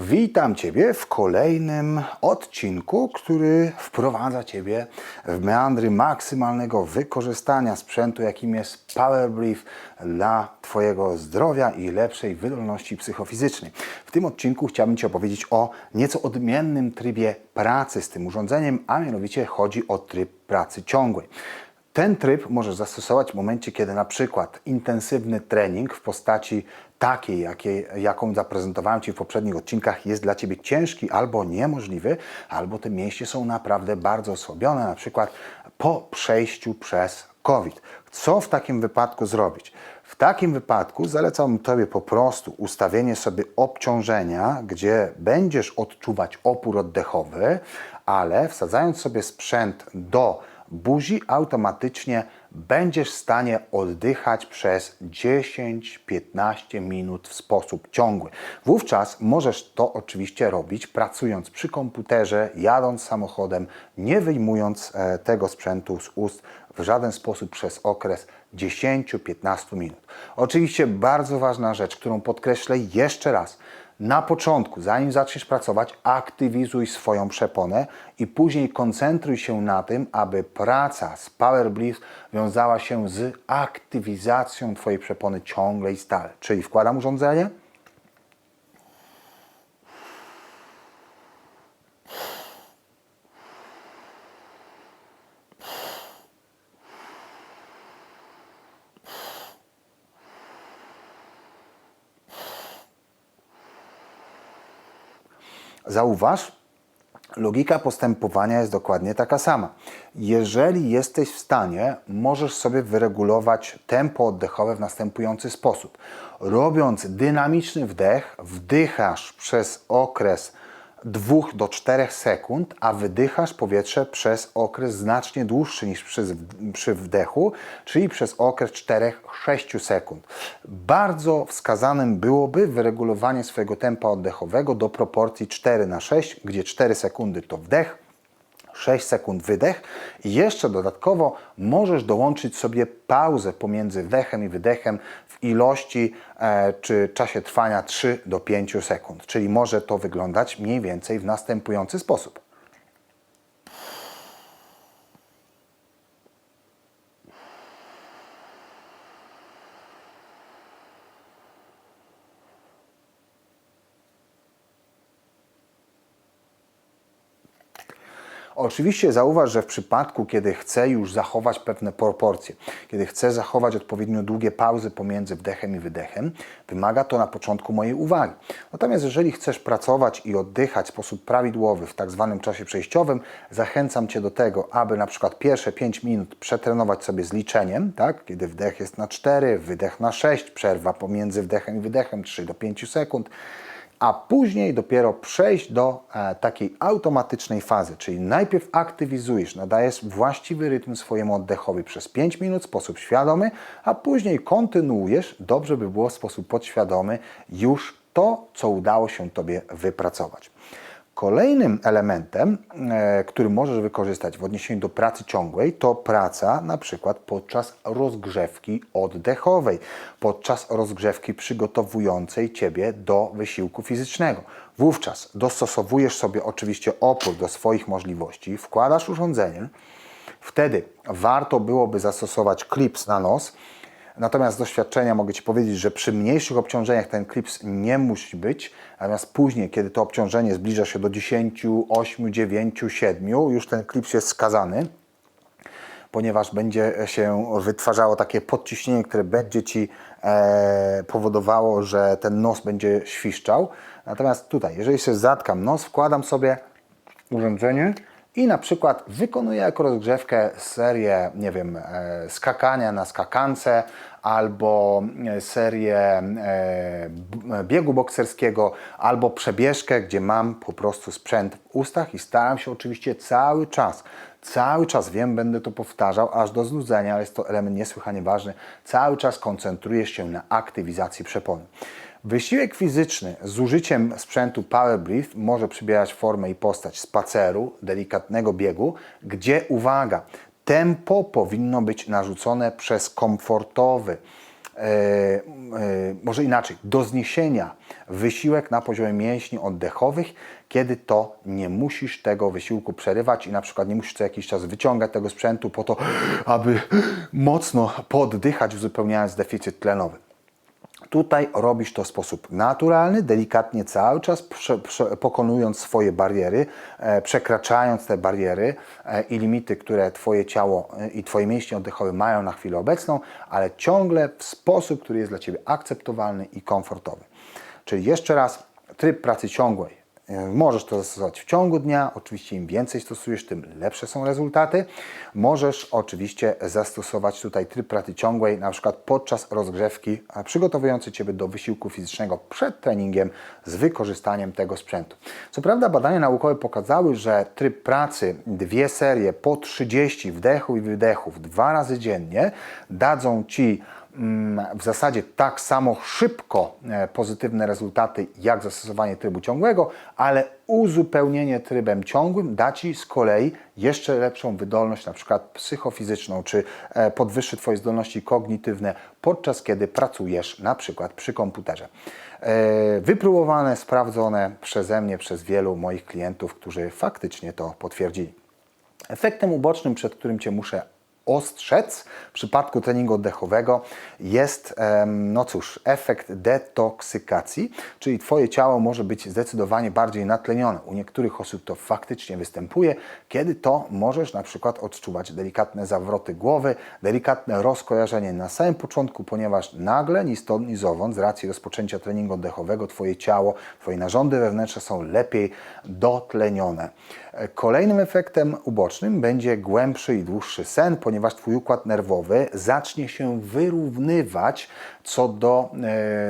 Witam Ciebie w kolejnym odcinku, który wprowadza Ciebie w meandry maksymalnego wykorzystania sprzętu, jakim jest Power Brief dla Twojego zdrowia i lepszej wydolności psychofizycznej. W tym odcinku chciałbym Ci opowiedzieć o nieco odmiennym trybie pracy z tym urządzeniem, a mianowicie chodzi o tryb pracy ciągłej. Ten tryb możesz zastosować w momencie, kiedy na przykład intensywny trening w postaci takiej, jakiej, jaką zaprezentowałem Ci w poprzednich odcinkach, jest dla Ciebie ciężki albo niemożliwy, albo te mięśnie są naprawdę bardzo osłabione, na przykład po przejściu przez COVID. Co w takim wypadku zrobić? W takim wypadku zalecam Tobie po prostu ustawienie sobie obciążenia, gdzie będziesz odczuwać opór oddechowy, ale wsadzając sobie sprzęt do buzi, automatycznie będziesz w stanie oddychać przez 10-15 minut w sposób ciągły. Wówczas możesz to oczywiście robić pracując przy komputerze, jadąc samochodem, nie wyjmując e, tego sprzętu z ust w żaden sposób przez okres 10-15 minut. Oczywiście bardzo ważna rzecz, którą podkreślę jeszcze raz. Na początku, zanim zaczniesz pracować, aktywizuj swoją przeponę i później koncentruj się na tym, aby praca z Power Breath wiązała się z aktywizacją Twojej przepony ciągle i stale. Czyli wkładam urządzenie, Zauważ, logika postępowania jest dokładnie taka sama. Jeżeli jesteś w stanie, możesz sobie wyregulować tempo oddechowe w następujący sposób. Robiąc dynamiczny wdech, wdychasz przez okres 2 do 4 sekund, a wydychasz powietrze przez okres znacznie dłuższy niż przy, przy wdechu, czyli przez okres 4-6 sekund. Bardzo wskazanym byłoby wyregulowanie swojego tempa oddechowego do proporcji 4 na 6, gdzie 4 sekundy to wdech, 6 sekund wydech i jeszcze dodatkowo możesz dołączyć sobie pauzę pomiędzy wdechem i wydechem w ilości e, czy czasie trwania 3 do 5 sekund. Czyli może to wyglądać mniej więcej w następujący sposób. Oczywiście zauważ, że w przypadku, kiedy chcę już zachować pewne proporcje, kiedy chcę zachować odpowiednio długie pauzy pomiędzy wdechem i wydechem, wymaga to na początku mojej uwagi. Natomiast jeżeli chcesz pracować i oddychać w sposób prawidłowy w tak zwanym czasie przejściowym, zachęcam Cię do tego, aby na przykład pierwsze 5 minut przetrenować sobie z liczeniem, tak? kiedy wdech jest na 4, wydech na 6, przerwa pomiędzy wdechem i wydechem 3 do 5 sekund a później dopiero przejść do e, takiej automatycznej fazy, czyli najpierw aktywizujesz, nadajesz właściwy rytm swojemu oddechowi przez 5 minut w sposób świadomy, a później kontynuujesz, dobrze by było w sposób podświadomy, już to, co udało się Tobie wypracować. Kolejnym elementem, e, który możesz wykorzystać w odniesieniu do pracy ciągłej, to praca na przykład podczas rozgrzewki oddechowej, podczas rozgrzewki przygotowującej Ciebie do wysiłku fizycznego. Wówczas dostosowujesz sobie oczywiście opór do swoich możliwości, wkładasz urządzenie, wtedy warto byłoby zastosować klips na nos, Natomiast z doświadczenia mogę Ci powiedzieć, że przy mniejszych obciążeniach ten klips nie musi być, natomiast później, kiedy to obciążenie zbliża się do 10, 8, 9, 7, już ten klips jest skazany, ponieważ będzie się wytwarzało takie podciśnienie, które będzie Ci e, powodowało, że ten nos będzie świszczał. Natomiast tutaj, jeżeli się zatkam nos, wkładam sobie urządzenie, i na przykład wykonuję jako rozgrzewkę serię, nie wiem, e, skakania na skakance albo e, serię e, biegu bokserskiego, albo przebieżkę, gdzie mam po prostu sprzęt w ustach i staram się oczywiście cały czas, cały czas wiem, będę to powtarzał aż do znudzenia, ale jest to element niesłychanie ważny, cały czas koncentrujesz się na aktywizacji przepony. Wysiłek fizyczny z użyciem sprzętu Power może przybierać formę i postać spaceru, delikatnego biegu, gdzie uwaga, tempo powinno być narzucone przez komfortowy e, e, może inaczej, do zniesienia wysiłek na poziomie mięśni oddechowych, kiedy to nie musisz tego wysiłku przerywać i na przykład nie musisz co jakiś czas wyciągać tego sprzętu po to, aby mocno poddychać, uzupełniając deficyt tlenowy. Tutaj robisz to w sposób naturalny, delikatnie cały czas prze, prze, pokonując swoje bariery, e, przekraczając te bariery e, i limity, które Twoje ciało e, i Twoje mięśnie oddechowe mają na chwilę obecną, ale ciągle w sposób, który jest dla Ciebie akceptowalny i komfortowy. Czyli jeszcze raz, tryb pracy ciągłej. E, Możesz to zastosować w ciągu dnia. Oczywiście im więcej stosujesz, tym lepsze są rezultaty. Możesz oczywiście zastosować tutaj tryb pracy ciągłej, na przykład podczas rozgrzewki przygotowujący Ciebie do wysiłku fizycznego przed treningiem z wykorzystaniem tego sprzętu. Co prawda badania naukowe pokazały, że tryb pracy, dwie serie po 30 wdechów i wydechów dwa razy dziennie dadzą Ci w zasadzie tak samo szybko e, pozytywne rezultaty jak zastosowanie trybu ciągłego, ale uzupełnienie trybem ciągłym da Ci z kolei jeszcze lepszą wydolność, na przykład psychofizyczną, czy e, podwyższy Twoje zdolności kognitywne, podczas kiedy pracujesz na przykład przy komputerze. E, Wypróbowane, sprawdzone przeze mnie, przez wielu moich klientów, którzy faktycznie to potwierdzili. Efektem ubocznym, przed którym Cię muszę ostrzec w przypadku treningu oddechowego jest, no cóż, efekt detoksykacji, czyli Twoje ciało może być zdecydowanie bardziej natlenione. U niektórych osób to faktycznie występuje, kiedy to możesz na przykład odczuwać delikatne zawroty głowy, delikatne rozkojarzenie na samym początku, ponieważ nagle, ni stąd, ni zowąd, z racji rozpoczęcia treningu oddechowego, Twoje ciało, Twoje narządy wewnętrzne są lepiej dotlenione. E, Kolejnym efektem ubocznym będzie głębszy i dłuższy sen, ponieważ Twój układ nerwowy zacznie się wyrównywać co do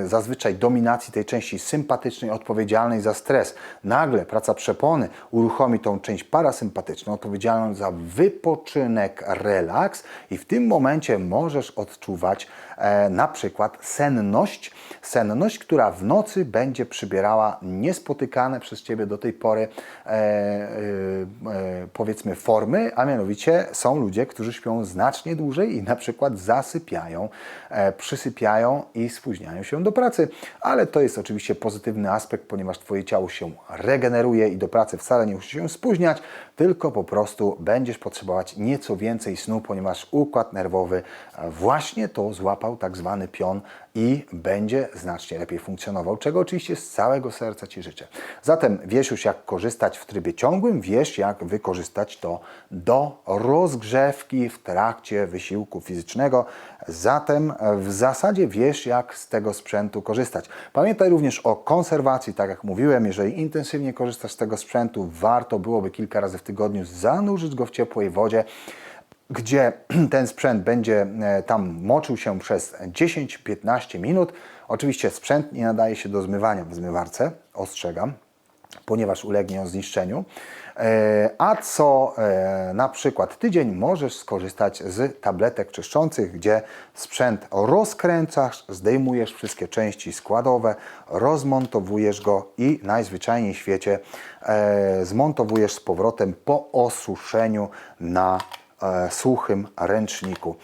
e, zazwyczaj dominacji tej części sympatycznej odpowiedzialnej za stres. Nagle praca przepony uruchomi tą część parasympatyczną odpowiedzialną za wypoczynek, relaks i w tym momencie możesz odczuwać e, na przykład senność, senność, która w nocy będzie przybierała niespotykane przez Ciebie do tej pory e, e, e, powiedzmy formy, a mianowicie są ludzie, którzy śpią znacznie dłużej i na przykład zasypiają, e, przysypiają i spóźniają się do pracy, ale to jest oczywiście pozytywny aspekt, ponieważ Twoje ciało się regeneruje i do pracy wcale nie musi się spóźniać, tylko po prostu będziesz potrzebować nieco więcej snu, ponieważ układ nerwowy właśnie to złapał tak zwany pion i będzie znacznie lepiej funkcjonował, czego oczywiście z całego serca Ci życzę. Zatem wiesz już jak korzystać w trybie ciągłym, wiesz jak wykorzystać to do rozgrzewki w trakcie wysiłku fizycznego, zatem w zasadzie wiesz jak z tego sprzętu korzystać. Pamiętaj również o konserwacji, tak jak mówiłem, jeżeli intensywnie korzystasz z tego sprzętu, warto byłoby kilka razy w tygodniu zanurzyć go w ciepłej wodzie, gdzie ten sprzęt będzie e, tam moczył się przez 10-15 minut. Oczywiście sprzęt nie nadaje się do zmywania w zmywarce, ostrzegam, ponieważ ulegnie on zniszczeniu. E, A co e, na przykład tydzień możesz skorzystać z tabletek czyszczących, gdzie sprzęt rozkręcasz, zdejmujesz wszystkie części składowe, rozmontowujesz go i najzwyczajniej w świecie zmontowujesz z powrotem po osuszeniu na suchym ręczniku.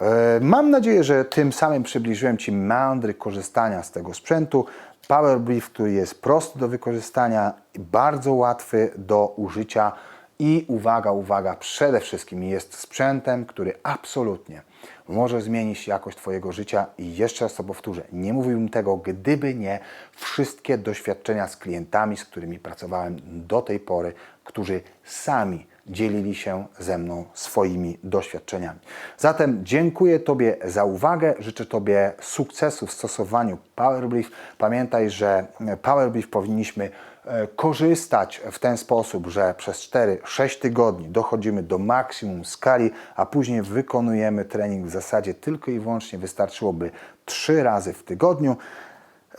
E, Mam nadzieję, że tym samym przybliżyłem Ci meandry korzystania z tego sprzętu. Power Brief, który jest prosty do wykorzystania, bardzo łatwy do użycia i uwaga, uwaga, przede wszystkim jest sprzętem, który absolutnie może zmienić jakość Twojego życia i jeszcze raz to powtórzę, nie mówiłbym tego, gdyby nie wszystkie doświadczenia z klientami, z którymi pracowałem do tej pory, którzy sami dzielili się ze mną swoimi doświadczeniami. Zatem dziękuję Tobie za uwagę, życzę Tobie sukcesu w stosowaniu Powerbrief. Pamiętaj, że Powerbrief powinniśmy e, korzystać w ten sposób, że przez 4-6 tygodni dochodzimy do maksimum skali, a później wykonujemy trening w zasadzie tylko i wyłącznie wystarczyłoby 3 razy w tygodniu.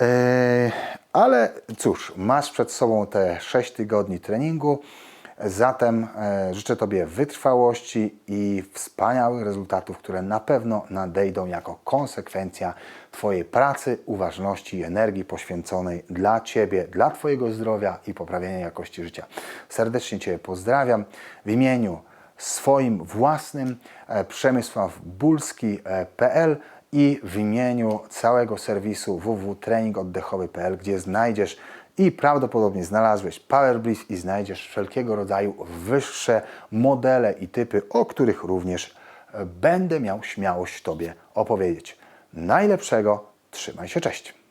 E, Ale cóż, masz przed sobą te 6 tygodni treningu. Zatem e, życzę Tobie wytrwałości i wspaniałych rezultatów, które na pewno nadejdą jako konsekwencja Twojej pracy, uważności i energii poświęconej dla Ciebie, dla Twojego zdrowia i poprawienia jakości życia. Serdecznie Cię pozdrawiam w imieniu swoim własnym e, przemysławbulski.pl i w imieniu całego serwisu www.treningoddechowy.pl, gdzie znajdziesz i prawdopodobnie znalazłeś Power Breeze i znajdziesz wszelkiego rodzaju wyższe modele i typy, o których również e, będę miał śmiałość Tobie opowiedzieć. Najlepszego, trzymaj się, cześć.